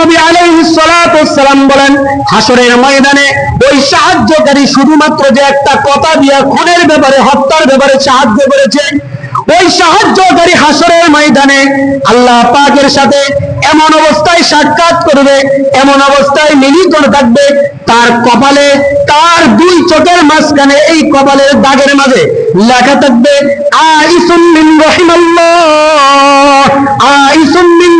নবী আলাইহিস সালাতু ওয়াসসালাম বলেন হাসরের ময়দানে ওই সাহায্যকারী শুধুমাত্র যে একটা কথা দিয়া ব্যাপারে, হত্যার ব্যাপারে সাহায্য করেছে ওই সাহায্যকারী হাসরের ময়দানে আল্লাহ পাকের সাথে এমন অবস্থায় সাক্ষাৎ করবে, এমন অবস্থায় মিলিত থাকবে, তার কপালে, তার দুই চোখের মাঝখানে, এই কপালের দাগের মাঝে লেখা থাকবে, আইসুম মিন রহিমাল্লাহ, আইসুম মিন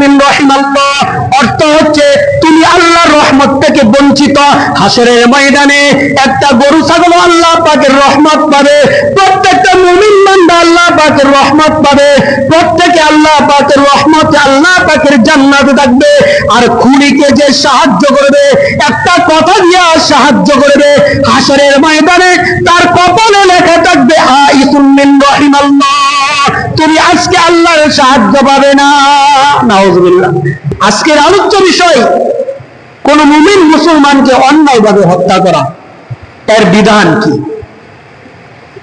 মিন রহিমাল্লাহ। অর্থ হচ্ছে, তুমি আল্লাহর রহমত থেকে বঞ্চিত। হাসরের ময়দানে একটা গরু ছাগল আল্লাহ পাকের রহমত পাবে। আল্লাহ পাকের রহমত পাবে, প্রত্যেকে আল্লাহ পাকের রহমত, আল্লাহ পাকের জান্নাতে থাকবে। আর খুনিকে যে সাহায্য করবে, একটা কথা দিয়া সাহায্য করবে, হাসরের ময়দানে তার কপালে লেখা থাকবে, আইসুম মিন রহিমাল্লাহ। তুমি আজকে আল্লাহর সাহায্য পাবে না। আজকের আলোচ্য বিষয়, কোন মুমিন মুসলমানকে অন্যায়ভাবে হত্যা করা। এর বিধান কি?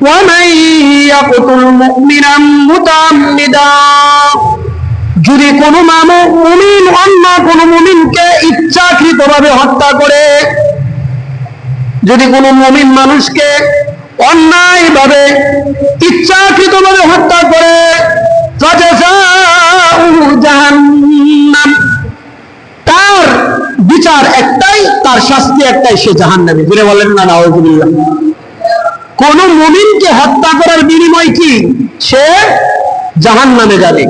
ومن يقتل مؤمنا متعمدا যদি কোন মামু মুমিন অন্য কোন মুমিনকে ইচ্ছাকৃত ভাবে হত্যা করে যদি কোন মুমিন মানুষকে অন্যায় ভাবে ইচ্ছাকৃত ভাবে হত্যা করে ফাজাযাউহু জাহান্নাম তার বিচার একটাই তার শাস্তি একটাই সে জাহান্নামে জুড়ে বলেন না নাউজুবিল্লাহ কোন মুমিনকে হত্যা করার বিনিময় কি? সে জাহান্নামে যাবে।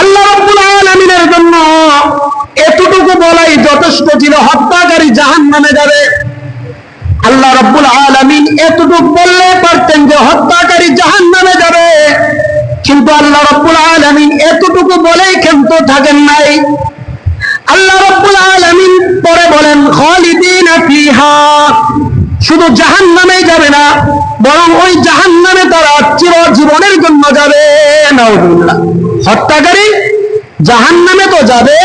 আল্লাহ আলামিনের জন্য এতটুকু বলাই যথেষ্ট ছিল, হত্যাকারী জাহান্নামে যাবে। আল্লাহ রাব্বুল আলামিন এতটুকু বললে পারতেন যে হত্যাকারী জাহান্নামে যাবে। কিন্তু আল্লাহ রাব্বুল আলামিন এতটুকু বলেই ক্ষান্ত থাকেন নাই। আল্লাহ রাব্বুল আলামিন পরে বলেন, খালিদিনা ফিহা। শুধু জাহান্নামে যাবে না, বরং ওই জাহান্নামে তারা চিরজীবনের জন্য যাবে হত্যাকারী জাহান্নামে তো যাবে,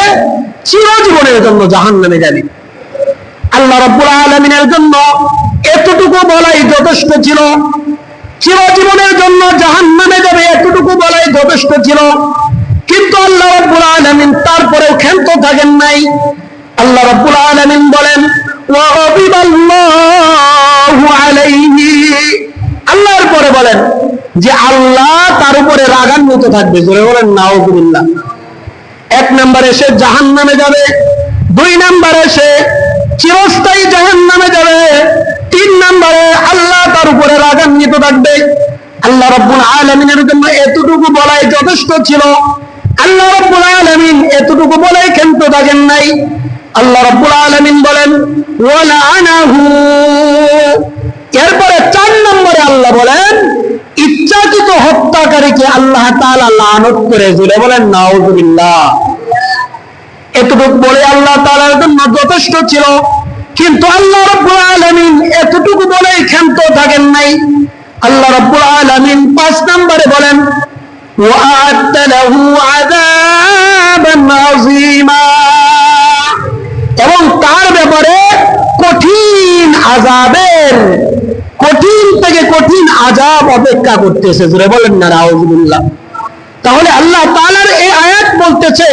চিরজীবনের জন্য জাহান্নামে যাবে আল্লাহ রাব্বুল আলামিনের জন্য এতটুকু বলাই যথেষ্ট ছিল, চিরজীবনের জন্য জাহান্নামে যাবে এতটুকু বলাই যথেষ্ট ছিল, কিন্তু আল্লাহ রাব্বুল আলামিন তারপরেও ক্ষান্ত থাকেন নাই। আল্লাহ রাব্বুল আলামিন বলেন وغضب الله عليه আল্লাহর পরে বলেন যে আল্লাহ তার উপরে রাগান্বিত থাকবে জোরে বলেন নাউজুবিল্লাহ এক নম্বরে সে জাহান নামে যাবে দুই নম্বরে সে চিরস্থায়ী জাহান নামে যাবে তিন নম্বরে আল্লাহ তার উপরে রাগান্বিত থাকবে আল্লাহ রব্বুল আলমিনের জন্য এতটুকু বলাই যথেষ্ট ছিল আল্লাহ রব্বুল আলমিন এতটুকু বলাই ক্ষান্ত থাকেন নাই আল্লাহ রব্বুল আলমিন বলেন ওয়ালাআনাহু এরপরে চার নম্বরে আল্লাহ বলেন ইচ্ছাকৃত হত্যাকারীকে আল্লাহ তাআলা লানত করে জুড়ে বলেন নাউজুবিল্লাহ এতটুকু বলে আল্লাহ তাআলার জন্য যথেষ্ট ছিল কিন্তু আল্লাহ রাব্বুল আলামিন এতটুকু বলেই ক্ষান্ত থাকেন নাই আল্লাহ রাব্বুল আলামিন পাঁচ নম্বরে বলেন وأعد له عذابا عظيما এবং তার ব্যাপারে কঠিন আজাবের কঠিন থেকে কঠিন আজাব অপেক্ষা করতেছে। জোরে বলেন না রাউজুবিল্লাহ তাহলে আল্লাহ তাআলার এই আয়াত বলতেছে,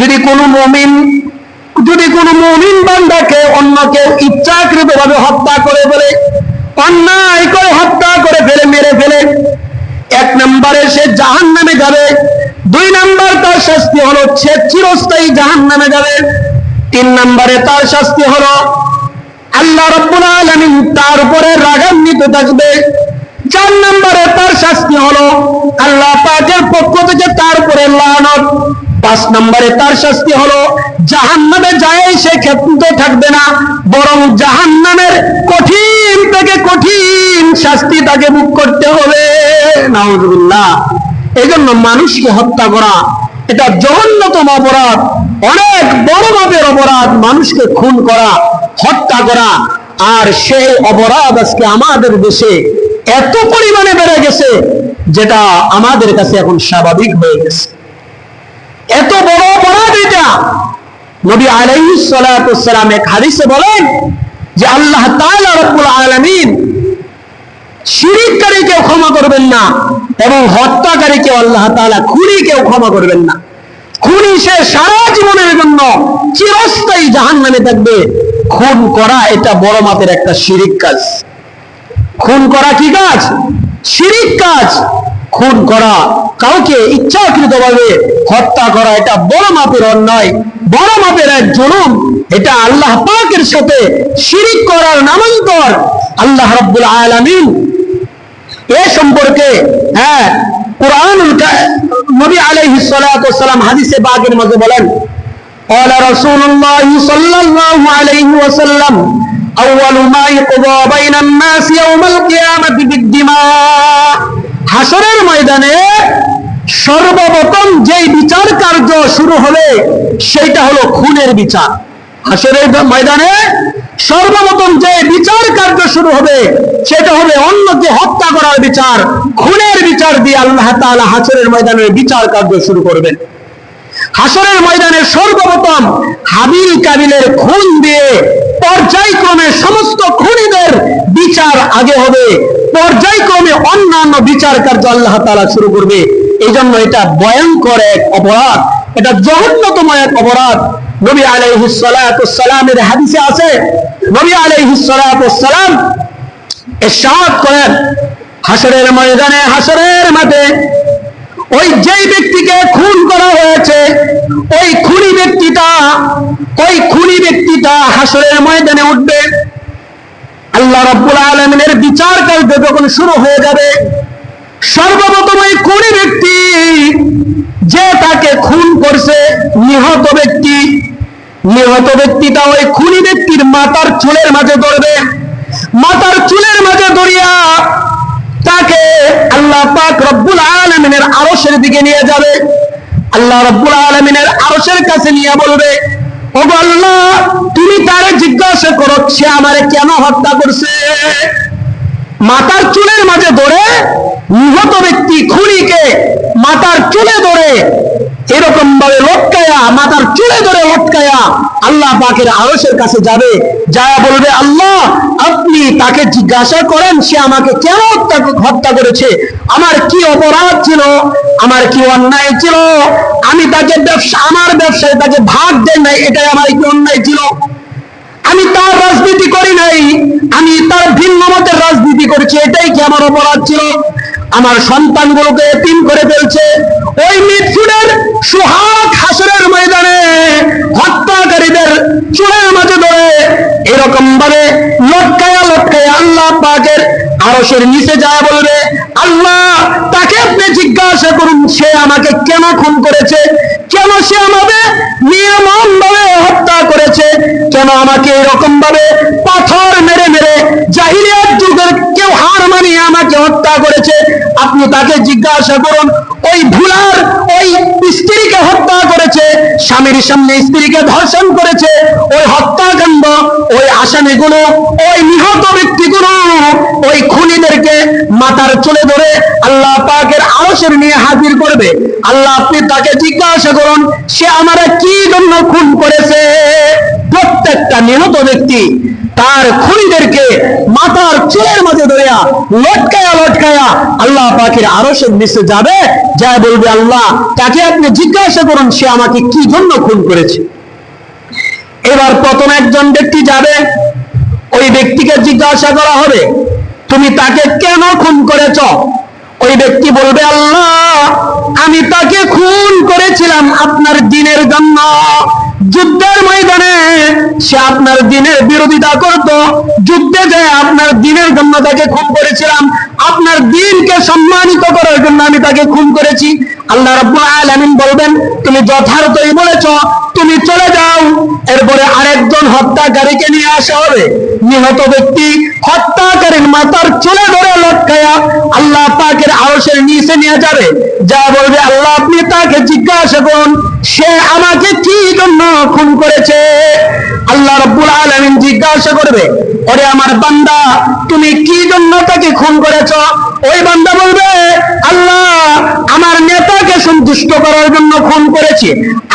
যদি কোনো মুমিন, যদি কোনো মুমিন বান্দাকে অন্য কেউ ইচ্ছাকৃত ভাবে হত্যা করে বলে অন্যায় করে হত্যা করে ফেলে, মেরে ফেলে, এক নম্বরে সে জাহান নামে যাবে, দুই নম্বর তার শাস্তি হলো সে চিরস্থায়ী জাহান নামে যাবে। তিন নম্বরে তার শাস্তি হলো, আল্লাহ রব্বুল আলামিন তার উপরে রাগান্বিত থাকবে। চার নম্বরে তার শাস্তি হলো, আল্লাহ পাকের পক্ষ থেকে তার উপরে লানত। পাঁচ নম্বরে তার শাস্তি হলো, জাহান্নামে যায় সে ক্ষেত্র থাকবে না, বরং জাহান্নামের কঠিন থেকে কঠিন শাস্তি তাকে মুখ করতে হবে। নাউজুবিল্লাহ। এই জন্য মানুষকে হত্যা করা, এটা জঘন্যতম অপরাধ। অনেক বড় মাপের অপরাধ মানুষকে খুন করা, হত্যা করা, আর সেই অপরাধ আজকে আমাদের দেশে এত পরিমাণে বেড়ে গেছে, যেটা আমাদের কাছে এখন স্বাভাবিক হয়ে গেছে। এত বড় অপরাধ এটা। নবী আলাইহিস সালাতু এক হাদিসে বলেন যে আল্লাহ রব্বুল আলামিন শিরিককারীকেও ক্ষমা করবেন না এবং হত্যাকারীকেও আল্লাহ তাআলা খুনিকেও ক্ষমা করবেন না। খুনি সে সারা জীবনের জন্য চিরস্থায়ী জাহান্নামে থাকবে। খুন করা এটা বড় মাপের একটা শিরিক কাজ। খুন করা কি কাজ? শিরিক কাজ। খুন করা কাউকে ইচ্ছাকৃত ভাবে হত্যা করা এটা বড় মাপের অন্যায়। বড় মাপের এক জুলুম। এটা আল্লাহ পাকের সাথে শিরিক করার নামান্তর। আল্লাহ রাব্বুল আলামিন এ সম্পর্কে হ্যাঁ কোরআনুল কা- নবী আলাইহিস সালাতু ওয়াসসালাম হাদিসে বাগের মধ্যে বলেন قال رسول الله صلى الله عليه وسلم أول ما يقضى بين الناس يوم القيامة بالدماء হাসরের ময়দানে সর্বপ্রথম যেই বিচার কার্য শুরু হবে সেইটা হলো খুনের বিচার হাসরের ময়দানে। সর্বপ্রথম যে বিচার কার্য শুরু হবে, সেটা হবে অন্যকে হত্যা করার বিচার, খুনের বিচার দিয়ে আল্লাহ তাআলা হাসরের ময়দানের বিচার কার্য শুরু করবেন। হাসরের ময়দানে সর্বপ্রথম হাবিল কাবিলের খুন দিয়ে পর্যায়ক্রমে সমস্ত খুনিদের বিচার আগে হবে। পর্যায়ক্রমে অন্যান্য বিচার কার্য আল্লাহ তাআলা শুরু করবে। এই জন্য এটা ভয়ঙ্কর এক অপরাধ। এটা জঘন্যতম এক অপরাধ। নবী আলাইহিস হাদিসে আছে, নবী আলাইহিস সালাতু করেন হাসরের ময়দানে হাসরের মাঠে। ওই যেই ব্যক্তিকে খুন করা হয়েছে, ওই খুনি ব্যক্তিটা, ওই খুনি ব্যক্তিটা হাসরের ময়দানে উঠবে। আল্লাহ রাব্বুল বিচার কার্য যখন শুরু হয়ে যাবে, সর্বপ্রথম ওই খুনি ব্যক্তি যে তাকে খুন করছে, নিহত ব্যক্তি নিহত ব্যক্তিটা ওই খুনি ব্যক্তির মাথার চুলের মাঝে ধরবে। মাথার চুলের মাঝে ধরিয়া তাকে আল্লাহ পাক রব্বুল আলমিনের আরশের দিকে নিয়ে যাবে। আল্লাহ রব্বুল আলমিনের আরশের কাছে নিয়ে বলবে ও আল্লাহ, তুমি তারে জিজ্ঞাসা করো, সে আমারে কেন হত্যা করছে? মাথার চুলের মাঝে ধরে নিহত ব্যক্তি খুনিকে মাথার চুলে ধরে এরকম ভাবে লটকায়া, মাথার চুলে ধরে লটকায়া আল্লাহ পাকের আরশের কাছে যাবে। যা বলবে, আল্লাহ, আপনি তাকে জিজ্ঞাসা করেন, সে আমাকে কেন হত্যা করেছে? আমার কি অপরাধ ছিল? আমার কি অন্যায় ছিল? আমি তাকে ব্যবসা, আমার ব্যবসায় তাকে ভাগ দেন নাই, এটাই আমার কি অন্যায় ছিল? আমি তার রাজনীতি করি নাই, আমি তার ভিন্ন মতের রাজনীতি করেছি, এটাই কি আমার অপরাধ ছিল? আমার সন্তানগুলোকে তিন করে ফেলছে। ওই মৃত্যুদের সুহাগ হাসরের ময়দানে হত্যাকারীদের চুলের মাঝে ধরে এরকম ভাবে লটকায়া লটকায়া আল্লাহ পাকের আরশের নিচে যায় বলবে, আল্লাহ, তাকে আপনি জিজ্ঞাসা করুন, সে আমাকে কেন খুন করেছে? কেন সে আমাদের আপনি তাকে জিজ্ঞাসা করুন, ওই ভুলার ওই স্ত্রীকে হত্যা করেছে, স্বামীর সামনে স্ত্রীকে ধর্ষণ করেছে, ওই হত্যাকাণ্ড, ওই আসামিগুলো, ওই নিহত ব্যক্তিগুলো, ওই খুনিদেরকে মাথার চলে ধরে আল্লাহ পাকের আরশের নিয়ে হাজির করবে? আল্লাহ আপনি তাকে জিজ্ঞাসা করুন, সে আমারা কি জন্য খুন করেছে? প্রত্যেকটা নিহত ব্যক্তি তার খুনিদেরকে মাথার চুলের মাঝে ধরিয়া লটকায়া লটকায়া আল্লাহ পাখির আরও সে নিচে যাবে। যা বলবে, আল্লাহ, তাকে আপনি জিজ্ঞাসা করুন, সে আমাকে কি জন্য খুন করেছে? এবার প্রথম একজন ব্যক্তি যাবে, ওই ব্যক্তিকে জিজ্ঞাসা করা হবে, তুমি তাকে কেন খুন করেছ? ওই ব্যক্তি বলবে, আল্লাহ, আমি তাকে খুন করেছিলাম আপনার দিনের জন্য। যুদ্ধের ময়দানে সে আপনার দিনের বিরোধিতা করত। যুদ্ধে যায় আপনার দিনের জন্য তাকে খুন করেছিলাম আপনার দিনকে সম্মানিত করার জন্য আমি তাকে খুন করেছি। আল্লাহ রাব্বুল বলবেন, তুমি যথার্থই বলেছ, তুমি চলে যাও। এরপরে আরেকজন হত্যাকারীকে নিয়ে আসা হবে। নিহত ব্যক্তি হত্যাকারীর মাথার চলে ধরে লটকায়া আল্লাহ পাকের আরশের নিচে নিয়ে যাবে। যা বলবে, আল্লাহ, আপনি তাকে জিজ্ঞাসা করুন, সে আমাকে কি জন্য খুন করেছে? আল্লাহ রব্বুল আলামিন জিজ্ঞাসা করবে ওরে আমার বান্দা তুমি কি জন্য তাকে খুন করেছ? ওই বান্দা বলবে, আল্লাহ, আমার নেতাকে সন্তুষ্ট করার জন্য খুন করেছি।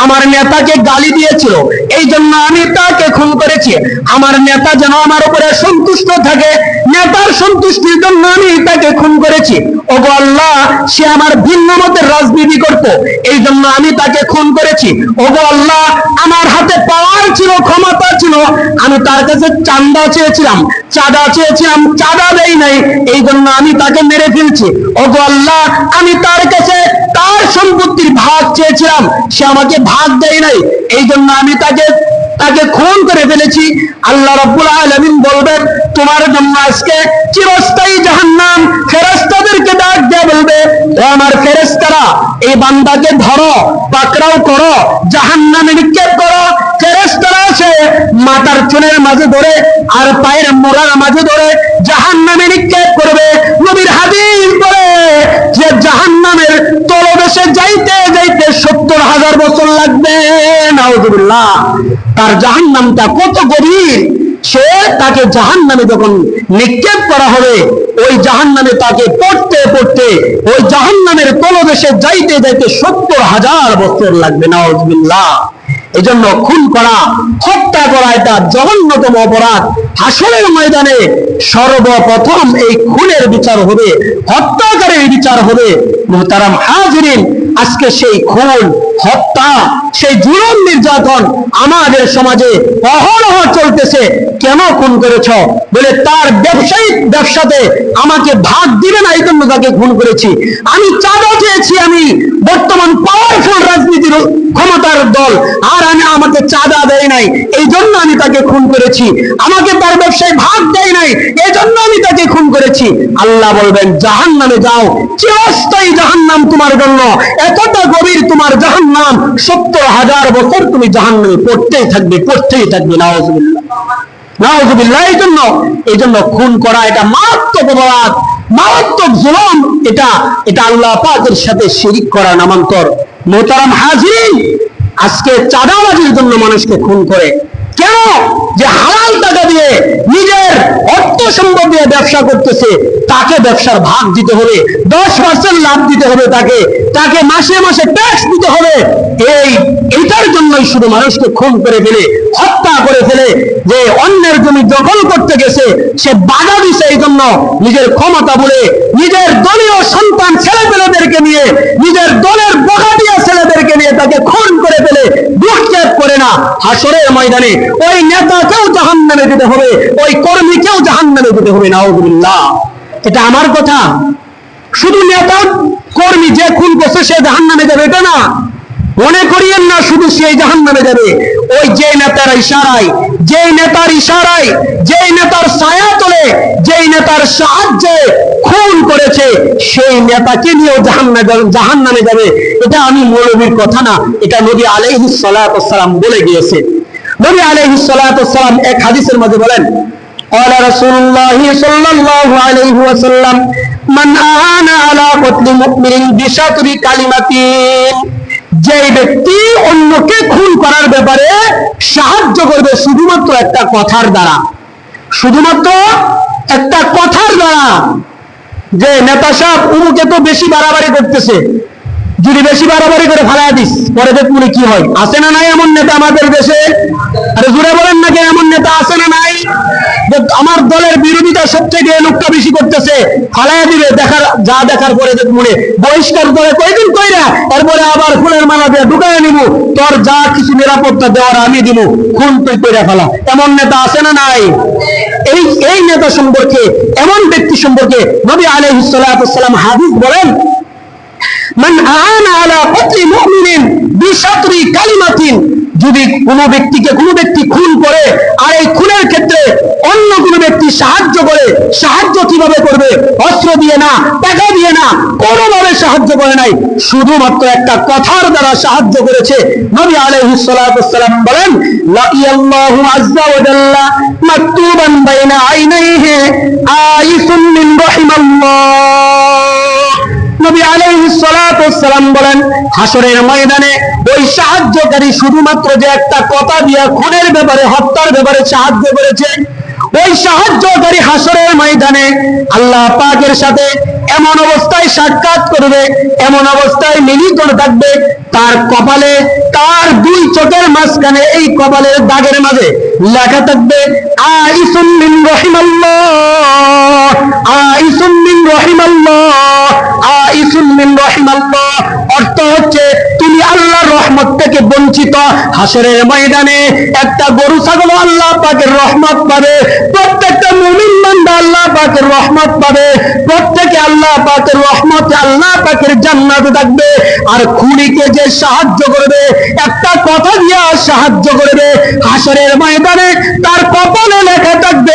আমার নেতাকে গালি দিয়েছিল, এই জন্য আমি তাকে খুন করেছি। আমার নেতা যেন আমার উপরে সন্তুষ্ট থাকে, নেতার সন্তুষ্টির জন্য আমি তাকে খুন করেছি। ওগো আল্লাহ, সে আমার ভিন্ন মতের রাজনীতি করত, এই জন্য আমি তাকে খুন করেছি। ওগো আল্লাহ, আমার হাতে পাওয়ার ছিল, ক্ষমতা ছিল, আমি তার কাছে চান্দা চেয়েছিলাম, চাঁদা চেয়েছিলাম, চাঁদা দেই নাই, এই জন্য আমি তাকে মেরে ফেলছি। ওগো আল্লাহ, আমি তার কাছে তার সম্পত্তির ভাগ চেয়েছিলাম। সে আমাকে ভাগ দেয় নাই। এই জন্য আমি তাকে তাকে খুন করে ফেলেছি। আল্লাহ রাব্বুল আলামিন বলবেন, তোমার জন্য আজকে চিরস্থায়ী জাহান্নাম ফেরেশতাদেরকে ডাক দিয়ে বলবে। ও আমার ফেরেশতারা, এই বান্দাকে ধরো, পাকড়াও করো, জাহান্নামে নিক্ষেপ করো। ফেরেশতারা আসে মাথার চুলের মাঝে ধরে আর পায়ের মোড়ার মাঝে ধরে জাহান্নামে নিক্ষেপ সত্তর হাজার বছর লাগবে, নাউজুবিল্লাহ। তার জাহান্নামটা কত গভীর? সে তাকে জাহান নামে যখন নিক্ষেপ করা হবে, ওই জাহান নামে তাকে পড়তে পড়তে, ওই জাহান নামের তলদেশে যাইতে যাইতে সত্তর হাজার বছর লাগবে, নাউজুবিল্লাহ। এই জন্য খুন করা, হত্যা করা, এটা জঘন্যতম অপরাধ। হাসরের ময়দানে সর্বপ্রথম এই খুনের বিচার হবে, হত্যাকারীর বিচার হবে। মোহতারাম হাজরিন, আজকে সেই খুন, হত্যা, সেই জুলুম নির্যাতন আমাদের সমাজে অহরহ চলতেছে। কেন খুন করেছ? বলে তার ব্যবসায়িক ব্যবসাতে আমাকে ভাগ দিবে না এই জন্য তাকে খুন করেছি। আমি চাঁদা চেয়েছি আমি, বর্তমান পাওয়ারফুল রাজনীতির ক্ষমতার দল, আর আমি আমাকে চাঁদা দেয় নাই এই জন্য আমি তাকে খুন করেছি। আমাকে তার ব্যবসায় ভাগ দেয় নাই এই আমি তাকে খুন করেছি। আল্লাহ বলবেন জাহান নামে যাও। চিরস্থায়ী জাহান নাম তোমার জন্য। এতটা গভীর তোমার জাহান নাম সত্তর হাজার বছর তুমি জাহান নামে পড়তেই থাকবে পড়তেই থাকবে এই জন্য এই জন্য খুন করা এটা মারাত্মক অপরাধ, মারাত্মক জুলম। এটা এটা আল্লাহ পাকের সাথে শিরিক করা নামান্তর। মোহতারাম হাজির আজকে চাঁদাবাজির জন্য মানুষকে খুন করে। কেন? যে হালাল টাকা দিয়ে নিজের অর্থ সম্পদ দিয়ে ব্যবসা করতেছে, তাকে ব্যবসার ভাগ দিতে হবে, দশ পার্সেন্ট লাভ দিতে হবে তাকে তাকে মাসে মাসে ট্যাক্স দিতে হবে। এই, এটার জন্যই শুধু মানুষকে খুন করে ফেলে, হত্যা করে ফেলে যে অন্যের জমি দখল করতে গেছে, সে বাধা দিছে এই জন্য নিজের ক্ষমতা বলে নিজের দলীয় সন্তান ছেলেপেলেদেরকে নিয়ে, নিজের দলের বগাটিয়া ছেলেদেরকে নিয়ে তাকে খুন করে না। হাসরের ময়দানে ওই নেতাকেও জাহান নামে দিতে হবে, ওই কর্মীকেও জাহান নামে দিতে হবে, নাউজুবিল্লাহ। এটা আমার কথা। শুধু নেতা, কর্মী যে খুন করছে সে জাহান নামে যাবে, এটা না। মনে করিয়েন না শুধু সেই জাহান নামে যাবে ওই যে নেতার ইশারায় যেই নেতার ইশারায় যেই নেতার ছায়া তোলে যেই নেতার সাহায্যে খুন করেছে সেই নেতাকে নিয়েও জাহান জাহান নামে যাবে এটা আমি মৌলবীর কথা না এটা নবী আলাইহিস সালাম বলে গিয়েছে নবী আলাইহিস সালাম এক হাদিসের মধ্যে বলেন قال رسول الله صلى الله عليه وسلم من آن على قتل مؤمن بشطر كلمتين যে ব্যক্তি অন্যকে খুন করার ব্যাপারে সাহায্য করবে শুধুমাত্র একটা কথার দ্বারা। শুধুমাত্র একটা কথার দ্বারা। যে নেতা সাহেব উমুকে তো বেশি বাড়াবাড়ি করতেছে। যদি বেশি বাড়াবাড়ি করে ফালাই দিস, পরে দেখব কি হয়। আছে না নাই এমন নেতা আমাদের দেশে? আরে জুড়ে বলেন নাকি এমন নেতা আছে না নাই? আমার দলের বিরোধিতা সবচেয়ে লোকটা বেশি করতেছে। ফালাই দিবে, দেখার, যা দেখার পরে দেখব বহিষ্কার করে কয়দিন কইরা, তারপরে আবার ফুলের মালা দিয়ে ঢুকায় নিব। তোর যা কিছু নিরাপত্তা দেওয়ার আমি দিব, খুন তুই কইরা ফেলা। এমন নেতা আছে না নাই? এই এই নেতা সম্পর্কে, এমন ব্যক্তি সম্পর্কে নবী আলাইহিস সালাম হাদিস বলেন মান আনা আলা কতলি মুমিনিন বিশাতরি কালিমাতিন। যদি কোনো ব্যক্তিকে কোনো ব্যক্তি খুন করে, আর এই খুনের ক্ষেত্রে অন্য কোন ব্যক্তি সাহায্য করে, সাহায্য কীভাবে করবে? অস্ত্র দিয়ে না, টাকা দিয়ে না, কোনোভাবে সাহায্য করে নাই। শুধুমাত্র একটা কথার দ্বারা সাহায্য করেছে নবী আলাইহিস সালাতু ওয়াসসালাম বলেন লাকিয়াল্লাহু আযজা ওয়া জাল্লা মাকতুবান বাইনা আইনাইহি আইসুম মিন রাহিমাল্লাহ। নবী বলেন ময়দানে ওই সাহায্যকারী শুধুমাত্র যে একটা কথা দিয়া খুনের ব্যাপারে, হত্যার ব্যাপারে সাহায্য করেছে, ওই সাহায্যকারী হাসরের ময়দানে আল্লাহ পাকের সাথে এমন অবস্থায় সাক্ষাৎ করবে, এমন অবস্থায় মিলিত থাকবে তার কপালে, তার দুই চোখের মাঝখানে এই কপালের দাগের মাঝে লেখা থাকবে আইসুম মিন রহিমাল্লাহ আইসুম মিন রহিমাল্লাহ অর্থ হচ্ছে তুমি আল্লাহর রহমত থেকে বঞ্চিত। হাসরের ময়দানে একটা গরু, ছাগল আল্লাহ পাকের রহমত পাবে, প্রত্যেকটা মুমিন বান্দা আল্লাহ পাকের রহমত পাবে, প্রত্যেকে আল্লাহ পাকের রহমতে আল্লাহ পাকের জান্নাতে থাকবে। আর খুনিকে যে সাহায্য করবে, একটা কথা সাহায্য করবে হাসরের ময়দানে, তার কপালে লেখা থাকবে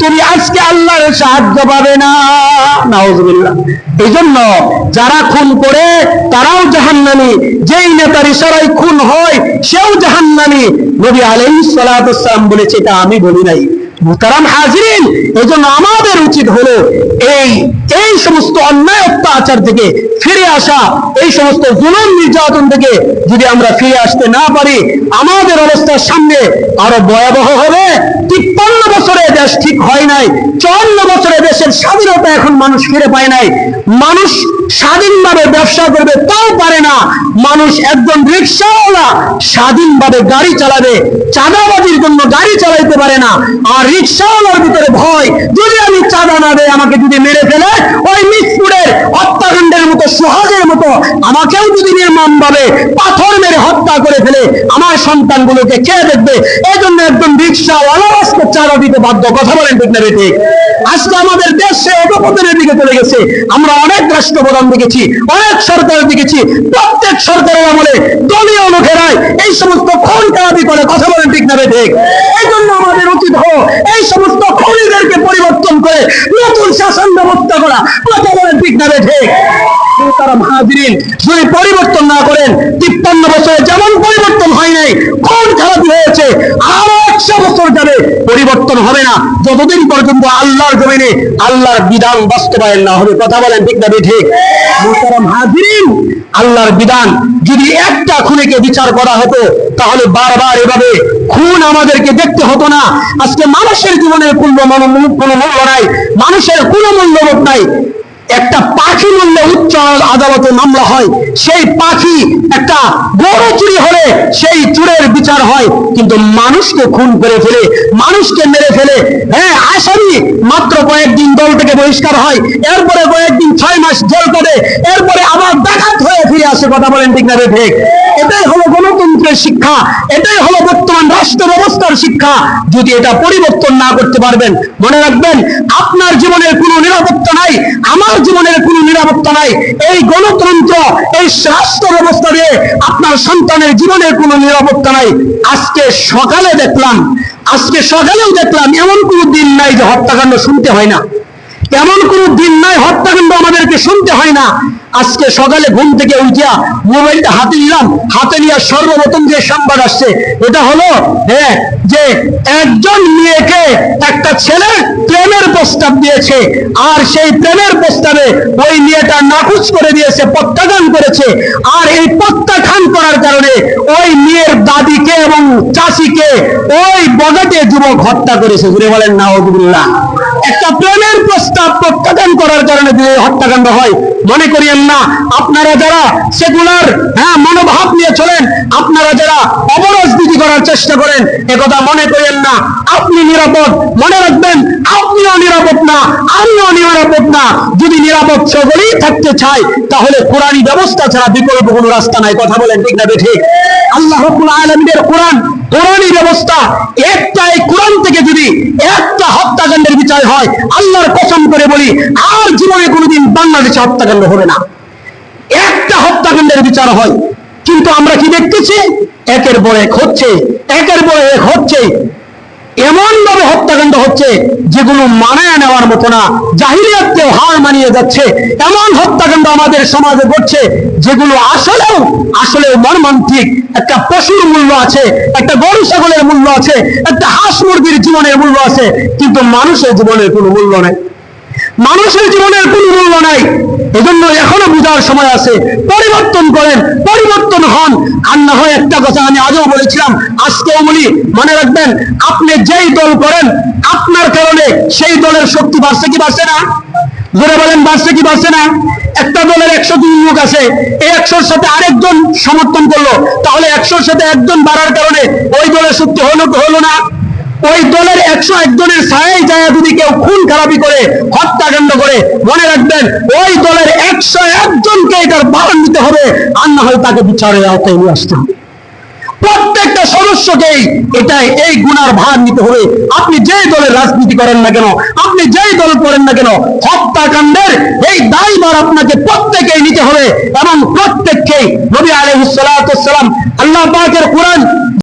তুমি আজকে আল্লাহর সাহায্য পাবে না। এই জন্য যারা খুন করে, তারাও জাহান্নানি যেই নেতার ইশারায় খুন হয়, সেও জাহান্নানি নবী আলাইহিস ওয়াসসালাম বলেছে, এটা আমি বলি নাই। মুহতারাম হাজিরিন এই জন্য আমাদের উচিত হলো এই এই সমস্ত অন্যায় অত্যাচার থেকে ফিরে আসা, এই সমস্ত জুলুম নির্যাতন থেকে যদি আমরা ফিরে আসতে না পারি, আমাদের অবস্থার সামনে আরও ভয়াবহ হবে। তিপ্পান্ন বছরে দেশ ঠিক হয় নাই, চুয়ান্ন বছরে দেশের স্বাধীনতা এখন মানুষ ফিরে পায় নাই। মানুষ স্বাধীনভাবে ব্যবসা করবে, তাও পারে না। মানুষ একজন রিক্সাওয়ালা স্বাধীনভাবে গাড়ি চালাবে, চাঁদাবাজির জন্য গাড়ি চালাইতে পারে না। আর রিক্সাওয়ালার ভিতরে ভয়, যদি আমি চাঁদা না দেয় আমাকে যদি মেরে ফেলে, ওই মিসপুরের হত্যাকাণ্ডের মতো, সোহাগের মতো, আমাকেও যদি নির্মম ভাবে পাথর মেরে হত্যা করে ফেলে, আমার সন্তানগুলোকে কে দেখবে? এই জন্য একজন রিক্সাওয়ালা আজকে চাঁদা দিতে বাধ্য। কথা বলেন ঠিক না আজকে আমাদের দেশ সে দিকে চলে গেছে। আমরা অনেক রাষ্ট্রপ্রধান দেখেছি, অনেক সরকার দেখেছি, প্রত্যেক সরকারের আমলে দলীয় লোকেরাই এই সমস্ত খুন কারাবি করে কথা বলেন ঠিক না ঠিক? এই জন্য আমাদের উচিত হোক এই সমস্ত খুনিদেরকে পরিবর্তন করে নতুন শাসন ব্যবস্থা করা কথা বলেন ঠিক না ঠিক তারা হাজিরিন যদি পরিবর্তন না করেন, তিপ্পান্ন বছরে যেমন পরিবর্তন হয় নাই, কোন খারাপি হয়েছে, আরও একশো বছর যাবে, পরিবর্তন হবে না। যতদিন পর্যন্ত আল্লাহর জমিনে আল্লাহর বিধান বাস্তবায়ন না হবে, কথা বলেন ঠিক না ঠিক মোহতারাম হাজিরিন আল্লাহর বিধান, যদি একটা খুনিকে বিচার করা হতো, তাহলে বারবার এভাবে খুন আমাদেরকে দেখতে হতো না। আজকে মানুষের জীবনের কোনো মূল্য নাই মানুষের কোনো মূল্যবোধ নাই। একটা পাখি মূল্যে উচ্চ আদালতে মামলা হয়। সেই পাখি একটা বড় চুরি হলে সেই চুরের বিচার হয়। কিন্তু মানুষকে খুন করে ফেলে, মানুষকে মেরে ফেলে হ্যাঁ আসামি মাত্র কয়েকদিন দল থেকে বহিষ্কার হয়। এরপরে কয়েকদিন ছয় মাস জেল করে এরপরে আবার ডাকাত হয়ে ফিরে আসে, কথা বলেন ঠিক না রে ঠিক এটাই হলো গণতন্ত্রের শিক্ষা, এটাই হলো বর্তমান রাষ্ট্র ব্যবস্থার শিক্ষা। যদি এটা পরিবর্তন না করতে পারবেন, মনে রাখবেন, আপনার জীবনের কোনো নিরাপত্তা নাই, আমার জীবনের কোনো নিরাপত্তা নাই। এই গণতন্ত্র, এই রাষ্ট্র ব্যবস্থা দিয়ে আপনার সন্তানের জীবনের কোনো নিরাপত্তা নাই। আজকে সকালে দেখলাম, আজকে সকালেও দেখলাম এমন কোনো দিন নাই যে হত্যাকাণ্ড শুনতে হয় না। এমন কোন দিন নাই হত্যাকাণ্ড আমাদেরকে শুনতে হয় না। আজকে সকালে ঘুম থেকে উঠিয়া মোবাইলটা হাতে নিলাম, হাতে নিয়ে সর্বপ্রথম যে সংবাদ আসছে, এটা হলো হ্যাঁ যে একজন মেয়েকে একটা ছেলে প্রেমের প্রস্তাব দিয়েছে, আর সেই প্রেমের প্রস্তাবে ওই মেয়েটা নাকুচ করে দিয়েছে প্রত্যাখ্যান করেছে। আর এই প্রত্যাখ্যান করার কারণে ওই মেয়ের দাদিকে এবং চাষিকে ওই বগাটে যুবক হত্যা করেছে। ঘুরে বলেন না একটা প্রেমের প্রস্তাব প্রত্যাখ্যান করার কারণে এই হত্যাকাণ্ড হয়, মনে করিয়েন না, আপনারা যারা সেগুলার হ্যাঁ মনোভাব নিয়ে চলেন, আপনারা যারা অবরাজনীতি করার চেষ্টা করেন, একথা মনে করিয়েন না, আপনি নিরাপদ, মনে রাখবেন, আপনিও নিরাপদ না, আমিও নিরাপদ না। যদি নিরাপদ সকলেই থাকতে চাই তাহলে কোরআনী ব্যবস্থা ছাড়া বিকল্প কোনো রাস্তা নাই। কথা বলেন ঠিক না ঠিক আল্লাহ রব্বুল আলমীদের কোরআন কোরআনী ব্যবস্থা। একটা এই কোরআন থেকে যদি একটা হত্যাকাণ্ডের বিচার হয়, আল্লাহর কসম করে বলি, আর জীবনে কোনোদিন বাংলাদেশে হত্যাকাণ্ড হবে না। একটা হত্যাকাণ্ডের বিচার হয়। কিন্তু আমরা কি দেখতেছি? একের পর এক হচ্ছে, একের পর এক হচ্ছে। এমন ভাবে হত্যাকাণ্ড হচ্ছে যেগুলো মানায় নেওয়ার মতো না। জাহিরিয়াতকেও হার মানিয়ে যাচ্ছে। এমন হত্যাকাণ্ড আমাদের সমাজে ঘটছে যেগুলো আসলেও আসলেও মর্মান্তিক। একটা পশুর মূল্য আছে, একটা গরু ছাগলের মূল্য আছে, একটা হাঁস মুরগির জীবনের মূল্য আছে, কিন্তু মানুষের জীবনের কোনো মূল্য নেই। মানুষের জীবনের কোনো মূল্য নাই। এজন্য এখনও বুঝার সময় আছে। পরিবর্তন করেন, পরিবর্তন হন। আর না হয় একটা কথা আমি আগেও বলেছিলাম, আজকেও বলি, মনে রাখবেন, আপনি যেই দল করেন, আপনার কারণে সেই দলের শক্তি বাড়ছে কি বাড়ছে না? জোরে বলেন, বাড়ছে কি বাড়ছে না? একটা দলের একশো দুই লোক আছে, এই একশোর সাথে আরেকজন সমর্থন করল, তাহলে একশোর সাথে একজন বাড়ার কারণে ওই দলের শক্তি হলো হলো না? ওই দলের একশো একজনের ছায় যায় যদি কেউ খুন খারাপি করে, হত্যাকাণ্ড করে, মনে রাখবেন, ওই দলের একশো একজনকে এটার বারণ নিতে হবে, আর না হয় তাকে বিচারের আওতায় নিয়ে আসতে হবে। প্রত্যেকটা সদস্যকেই এটাই, এই গুণার ভার নিতে হবে। আপনি যেই দলের রাজনীতি করেন না কেন, আপনি যেই দল করেন না কেন, হত্যাকাণ্ডের এই দায়ভার আপনাকে প্রত্যেকেই নিতে হবে এবং প্রত্যেককেই নবী আলহিসাল্লাম আল্লাহ পাকের কোরআন